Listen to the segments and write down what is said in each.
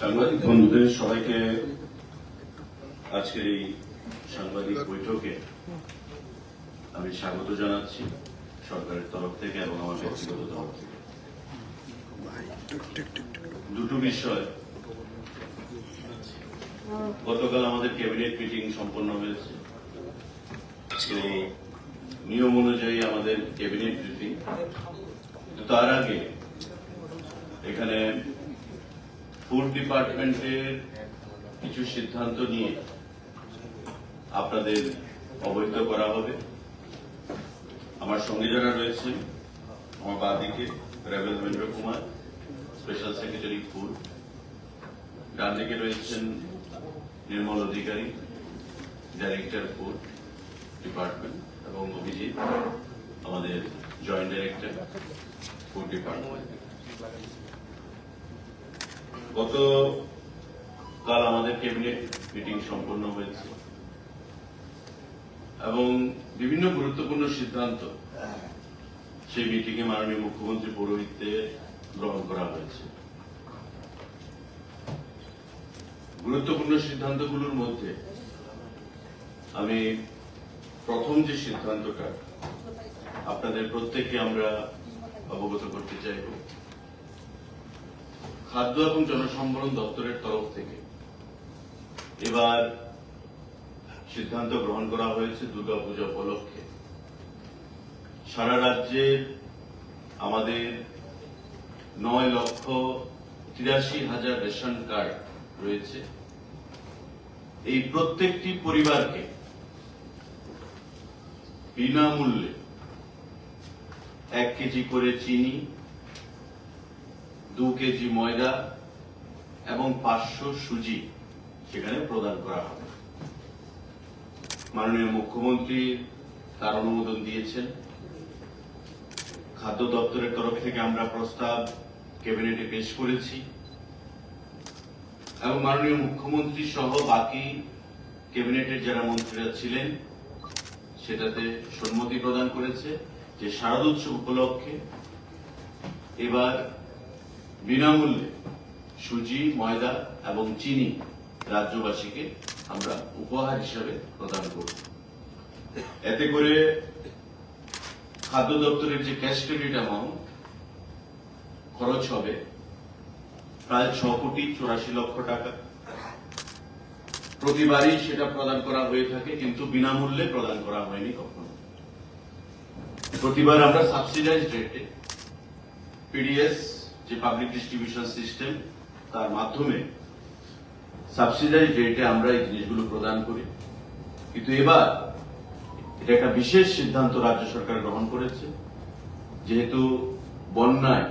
সাংবাদিক বন্ধুদের সবাইকে আজকের এই সাংবাদিক বৈঠকে আমি স্বাগত জানাচ্ছি সরকারের তরফ থেকে এবং আমার ব্যক্তিগত তরফ থেকে। দুটো বিষয়। গতকাল আমাদের ক্যাবিনেট মিটিং সম্পন্ন হয়েছে। নিয়ম অনুযায়ী আমাদের ক্যাবিনেট ব্রিফিং তার আগে এখানে ফুড ডিপার্টমেন্টের কিছু সিদ্ধান্ত নিয়ে আপনাদের অবহিত করা হবে। আমার সঙ্গে যারা রয়েছেন, আমার বাদিকে Rabindra Kumar special secretary food. ডান দিকে রয়েছেন Nirmal Adhikari director food department এবং অভিজিৎ, আমাদের জয়েন্ট ডাইরেক্টর ফুড ডিপার্টমেন্ট গত আমাদের ক্যাবিনেট মিটিং সম্পন্ন হয়েছে এবং বিভিন্ন গুরুত্বপূর্ণ সিদ্ধান্ত সেই মাননীয় মুখ্যমন্ত্রী গ্রহণ করা হয়েছে। গুরুত্বপূর্ণ সিদ্ধান্তগুলোর মধ্যে আমি প্রথম যে সিদ্ধান্তটা, আপনাদের প্রত্যেককে আমরা অবগত করতে চাইব। খাদ্য এবং জনসম্বরণ দপ্তরের তরফ থেকে এবার সিদ্ধান্ত গ্রহণ করা হয়েছে দুর্গাপূজা উপলক্ষে। সারা রাজ্যের আমাদের নয় লক্ষ তিরাশি হাজার রেশন কার্ড রয়েছে। এই প্রত্যেকটি পরিবারকে বিনামূল্যে এক কেজি করে চিনি, দু কেজি ময়দা এবং পাঁচশো সুজি সেখানে প্রদান করা হবে। মাননীয় মুখ্যমন্ত্রী তার অনুমোদন দিয়েছেন। খাদ্য দপ্তরের তরফ থেকে আমরা প্রস্তাব ক্যাবিনেটে পেশ করেছি এবং মাননীয় মুখ্যমন্ত্রী সহ বাকি ক্যাবিনেটের যারা মন্ত্রীরা ছিলেন, সেটাতে সম্মতি প্রদান করেছে। যে শারদ উৎসব উপলক্ষে এবার বিনামূল্যে সুজি, ময়দা এবং চিনি রাজ্যবাসীকে আমরা উপহার হিসাবে প্রদান করব। এতে করে খাদ্য দপ্তরের যে ক্যাশ ক্রেডিট অ্যামাউন্ট খরচ হবে প্রায় ছ কোটি চুরাশি লক্ষ টাকা। প্রতিবারই সেটা প্রদান করা হয়ে থাকে, কিন্তু বিনামূল্যে প্রদান করা হয়নি কখনো। প্রতিবার আমরা সাবসিডাইজ রেটে পিডিএস যে পাবলিক ডিস্ট্রিবিউশন সিস্টেম তার মাধ্যমে সাবসিডাইজ রেটে আমরা এই জিনিসগুলো প্রদান করি। কিন্তু এবার এটা একটা বিশেষ সিদ্ধান্ত রাজ্য সরকার গ্রহণ করেছে। যেহেতু বন্যায়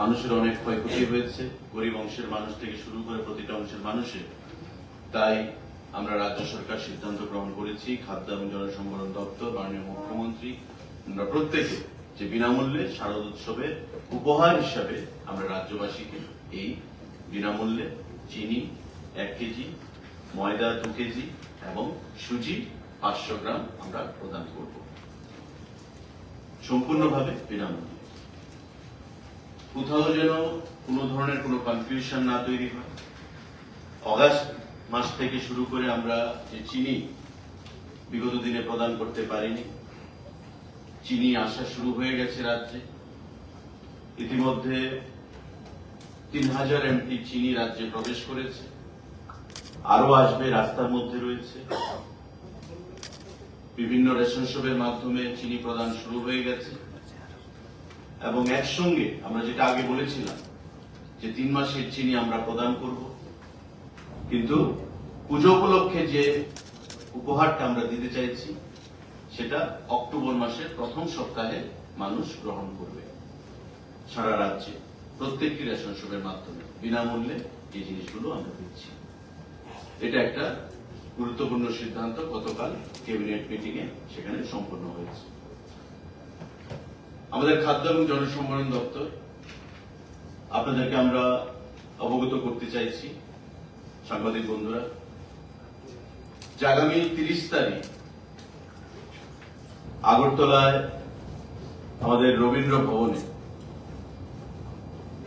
মানুষের অনেক ক্ষয়ক্ষতি হয়েছে, গরিব অংশের মানুষ থেকে শুরু করে প্রতিটা অংশের মানুষের, তাই আমরা রাজ্য সরকার সিদ্ধান্ত গ্রহণ করেছি। খাদ্য এবং জনসম্বরণ দপ্তর, মাননীয় মুখ্যমন্ত্রী আমরা প্রত্যেকে যে বিনামূল্যে শারদ উৎসবের উপহার হিসাবে আমরা রাজ্যবাসীকে এই বিনামূল্যে চিনি এক কেজি, ময়দা দু কেজি এবং সুজি পাঁচশো গ্রাম আমরা প্রদান করব। সম্পূর্ণভাবে বিনামূল্যে। কোথাও যেন কোনো ধরনের কোনো কনফিউশন না তৈরি হয়। অগাস্ট মাস থেকে শুরু করে আমরা যে চিনি বিগত দিনে প্রদান করতে পারিনি চিনি আসা শুরু হয়ে গেছে রাজ্যে। ইতিমধ্যে তিন হাজার এমটি চিনি রাজ্যে প্রবেশ করেছে। আরও আসবে রাস্তার মধ্যে রয়েছে। বিভিন্ন রেশন শপের মাধ্যমে চিনি প্রদান শুরু হয়ে গেছে। এবং একসঙ্গে আমরা যেটা আগে বলেছিলাম, যে তিন মাসের চিনি আমরা প্রদান করব। কিন্তু পুজো উপলক্ষে যে উপহারটা আমরা দিতে চাইছি সেটা অক্টোবর মাসের প্রথম সপ্তাহে মানুষ গ্রহণ করবে। সারা রাজ্যে প্রত্যেকটি রেশন শপের মাধ্যমে বিনামূল্যে এই জিনিসগুলো আমরা দিচ্ছি। এটা একটা গুরুত্বপূর্ণ সিদ্ধান্ত, গতকাল ক্যাবিনেট মিটিং এ সেখানে সম্পন্ন হয়েছে। আমাদের খাদ্য এবং জনসম্বরণ দপ্তর, আপনাদেরকে আমরা অবগত করতে চাইছি, সাংবাদিক বন্ধুরা আগামী তিরিশ তারিখ আগরতলায় আমাদের রবীন্দ্র ভবনে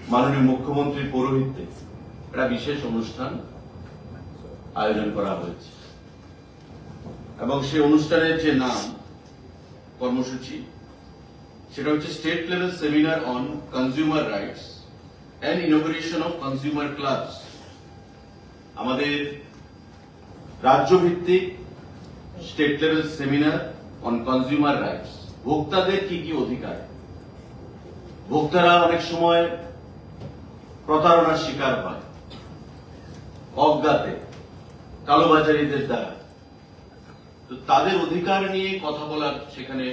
মাননীয় মুখ্যমন্ত্রীর পৌরোহিত্যে একটা বিশেষ অনুষ্ঠান আয়োজন করা হয়েছে। এবং সেই অনুষ্ঠানের যে নাম, কর্মসূচি, সেটা হচ্ছে state level seminar on consumer rights and innovation of consumer clubs. আমাদের রাজ্য ভিত্তিক state level seminar on consumer rights ভোক্তাদের কি কি অধিকার? ভোক্তারা অনেক সময় প্রতারণার শিকার হয়। অজ্ঞাতে, কালোবাজারিদের দ্বারা। তো তাদের অধিকার নিয়ে কথা বলার সেখানে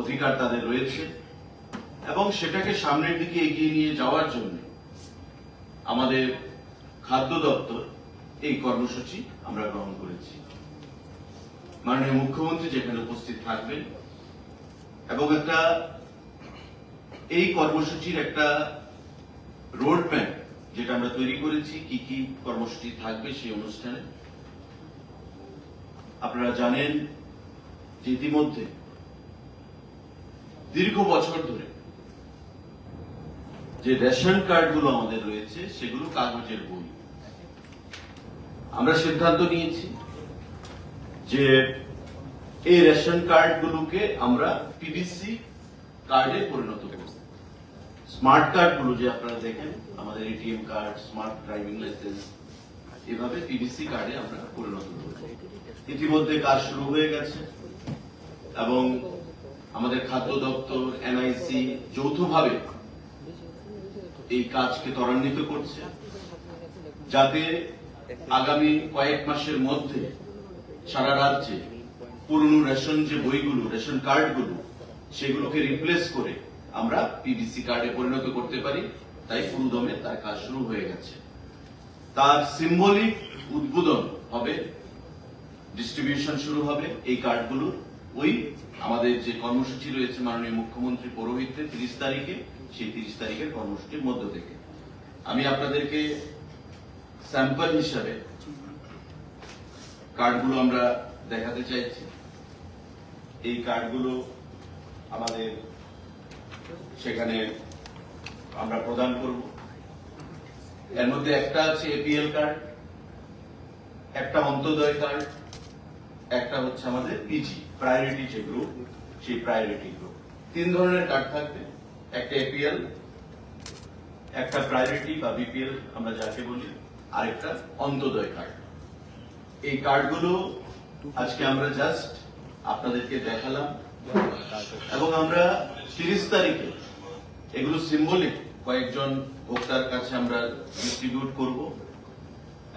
অধিকার তাদের রয়েছে এবং সেটাকে সামনের দিকে এগিয়ে নিয়ে যাওয়ার জন্য আমাদের খাদ্য দপ্তর এই কর্মসূচি আমরা গ্রহণ করেছি। মাননীয় মুখ্যমন্ত্রী যেখানে উপস্থিত থাকবেন, এবং একটা এই কর্মসূচির একটা রোড ম্যাপ যেটা আমরা তৈরি করেছি, কি কি কর্মসূচি থাকবে সেই অনুষ্ঠানে। আপনারা জানেন যে ইতিমধ্যে দীর্ঘ বছর ধরে যে রেশন কার্ডগুলো আমাদের রয়েছে, সেগুলো কাগজের বই। আমরা সিদ্ধান্ত নিয়েছি যে এই রেশন কার্ডগুলোকে আমরা পিভিসি কার্ডে পরিণত করব। স্মার্ট কার্ডগুলো যে আপনারা দেখেন, আমাদের ATM card, smart driving licence, এভাবে পিভিসি কার্ডে আমরা পরিণত করব। ইতিমধ্যে কাজ শুরু হয়ে গেছে এবং আমাদের খাদ্য দপ্তর এনআইসি যৌথভাবে এই কাজকে ত্বরান্বিত করছে যাতে আগামী কয়েক মাসের মধ্যে সারা রাজ্যে পুরনো রেশন যে বইগুলো, রেশন কার্ডগুলো, সেগুলোকে রিপ্লেস করে আমরা পিভিসি কার্ডে পরিণত করতে পারি। তাই পুরোদমে তার কাজ শুরু হয়ে গেছে। তার সিম্বলিক উদ্বোধন হবে ডিস্ট্রিবিউশন শুরু হবে এই কার্ডগুলোর ওই আমাদের যে কর্মসূচি রয়েছে মাননীয় মুখ্যমন্ত্রী পৌরোহিত্যে তিরিশ তারিখে, সেই তিরিশ তারিখের কর্মসূচির মধ্য থেকে। আমি আপনাদেরকে স্যাম্পল হিসাবে কার্ডগুলো আমরা দেখাতে চাইছি। এই কার্ডগুলো আমাদের সেখানে আমরা প্রদান করব। এর মধ্যে একটা আছে এপিএল কার্ড একটা অন্তোদয় কার্ড একটা হচ্ছে আমাদের পিজি প্রায়োরিটি যে গ্রুপ সেই প্রায়োরিটি গ্রুপ তিন ধরনের কার্ড থাকবে, একটা এপিএল একটা প্রায়োরিটি বা বিপিএল আমরা যাকে বলি, আরেকটা অন্তোদয় কার্ড এই কার্ডগুলো আজকে আমরা জাস্ট আপনাদেরকে দেখালাম। এবং আমরা তিরিশ তারিখে এগুলো সিম্বলিক কয়েকজন ভোক্তার কাছে আমরা ডিস্ট্রিবিউট করব।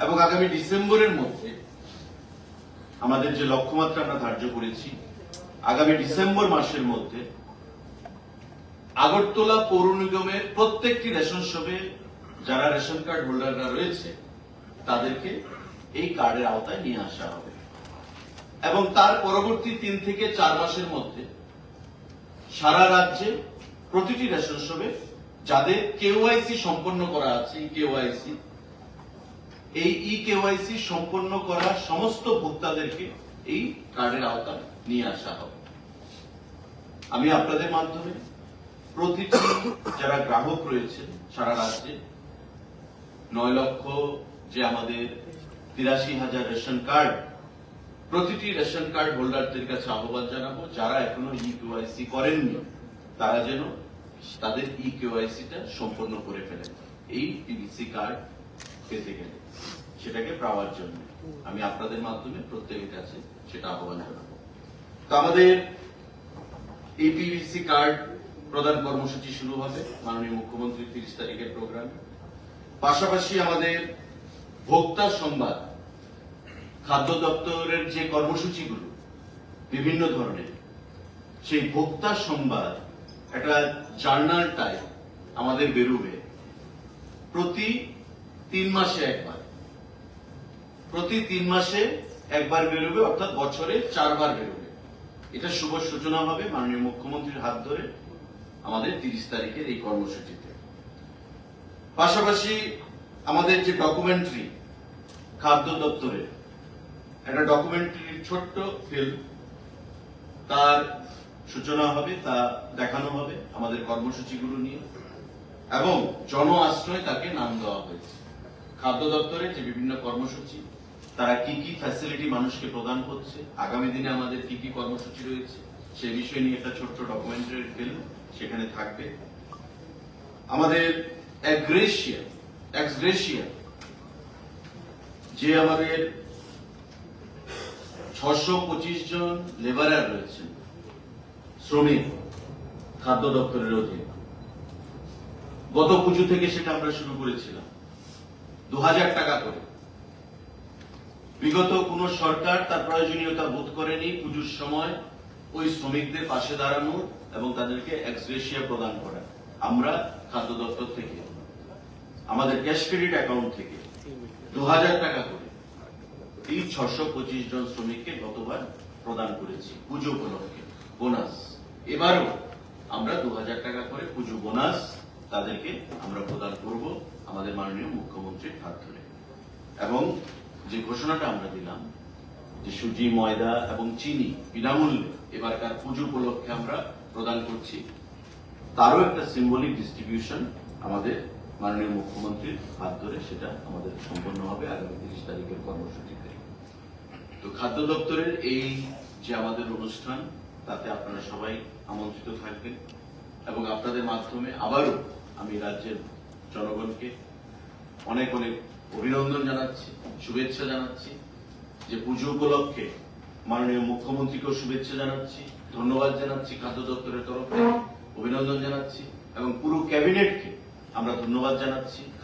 এবং আগামী ডিসেম্বরের মধ্যে আমাদের যে লক্ষ্যমাত্রা আমরা ধার্য করেছি, আগামী ডিসেম্বর মাসের মধ্যে আগরতলা পৌর নিগমের প্রত্যেকটি রেশন শপে যারা রেশন কার্ড হোল্ডাররা রয়েছে, তাদেরকে এই কার্ডের আওতায় নিয়ে আসা হবে। এবং তার পরবর্তী তিন থেকে চার মাসের মধ্যে সারা রাজ্যে প্রতিটি রেশন শপে যাদের কেওয়াইসি সম্পন্ন করা আছে কেওয়াইসি এই ই কেওয়াইসি সম্পন্ন করা সমস্ত ভোক্তাদেরকে এই কার্ডের আওতায় নিয়ে আসা হবে। আমি আপনাদের মাধ্যমে প্রতিটি যারা গ্রাহক রয়েছে সারা রাজ্যে নয় লক্ষ যে আমাদের তিরাশি হাজার রেশন কার্ড, প্রতিটি রেশন কার্ড হোল্ডারদের কাছে আহ্বান জানাব, যারা এখনও ই কেওয়াইসি করেননি, তারা যেন তাদের ই কেওয়াইসিটা সম্পন্ন করে ফেলেন। এই পিভিসি কার্ড পেতে গেলে সেটাকে পাওয়ার জন্য আমি আপনাদের মাধ্যমে প্রত্যেকের কাছে সেটা আহ্বান জানাব। তো আমাদের এই পিভিসি কার্ড প্রদান কর্মসূচি শুরু হবে মাননীয় মুখ্যমন্ত্রী তিরিশ তারিখের প্রোগ্রামে। পাশাপাশি আমাদের ভোক্তা সংবাদ, খাদ্য দপ্তরের যে কর্মসূচিগুলো, বিভিন্ন ধরনের, সেই ভোক্তা সংবাদ একটা জার্নাল টাইপ আমাদের বেরোবে প্রতি তিন মাসে একবার। প্রতি তিন মাসে একবার বেরোবে, অর্থাৎ বছরে চারবার বেরোবে। এটা শুভ সূচনা হবে মাননীয় মুখ্যমন্ত্রীর হাত ধরে আমাদের তিরিশ তারিখের এই কর্মসূচিতে। পাশাপাশি আমাদের যে ডকুমেন্টারি খাদ্য দপ্তরের একটা ডকুমেন্টারির ছোট্ট ফিল্ম তার সূচনা হবে, তা দেখানো হবে আমাদের কর্মসূচিগুলো নিয়ে, এবং জন আশ্রয় তাকে নাম দেওয়া হয়েছে। খাদ্য দপ্তরে যে বিভিন্ন কর্মসূচি, তারা কি কি ফ্যাসিলিটি মানুষকে প্রদান করছে, আগামী দিনে আমাদের কি কি কর্মসূচি রয়েছে, সে বিষয় নিয়ে একটা ছোট্ট ডকুমেন্টারি ফিল্ম সেখানে থাকবে। আমাদের অ্যাগ্রেশিয়া এক্সগ্রেশিয়া যে আমাদের ছশো পঁচিশ জন লেবারার রয়েছেন, শ্রমিক, খাদ্য দপ্তরের অধীনে। গত পুজো থেকে সেটা আমরা শুরু করেছিলাম দু হাজার টাকা করে। বিগত কোন সরকার তার প্রয়োজনীয়তা বোধ করেনি পুজোর সময় ওই শ্রমিকদের পাশে দাঁড়ানো এবং তাদেরকে এক্সগ্রেশিয়া প্রদান করা। আমরা খাদ্য দপ্তর থেকে। আমাদের ক্যাশ ক্রেডিট অ্যাকাউন্ট থেকে দু হাজার টাকা করে এই ছশো পঁচিশ জন শ্রমিককে গতবার প্রদান করেছি পুজো উপলক্ষে বোনাস এবারও আমরা দু হাজার টাকা করে পুজো বোনাস তাদেরকে আমরা প্রদান করব আমাদের মাননীয় মুখ্যমন্ত্রীর হাত ধরে। এবং যে ঘোষণাটা আমরা দিলাম যে সুজি, ময়দা এবং চিনি বিনামূল্যে এবারকার পুজো উপলক্ষে আমরা প্রদান করছি, তারও একটা সিম্বলিক ডিস্ট্রিবিউশন আমাদের মাননীয় মুখ্যমন্ত্রীর হাত ধরে সেটা আমাদের সম্পন্ন হবে আগামী তিরিশ তারিখের কর্মসূচিতে। তো খাদ্য দপ্তরের এই যে আমাদের অনুষ্ঠান, তাতে আপনারা সবাই আমন্ত্রিত থাকবেন এবং আপনাদের মাধ্যমে আবারও আমি রাজ্যের জনগণকে অনেক অনেক অভিনন্দন জানাচ্ছি, শুভেচ্ছা জানাচ্ছি, যে পুজো উপলক্ষে মাননীয় মুখ্যমন্ত্রীকেও শুভেচ্ছা জানাচ্ছি, ধন্যবাদ জানাচ্ছি খাদ্য দপ্তরের তরফ, অভিনন্দন জানাচ্ছি এবং পুরো ক্যাবিনেটকে আমরা ধন্যবাদ জানাচ্ছি।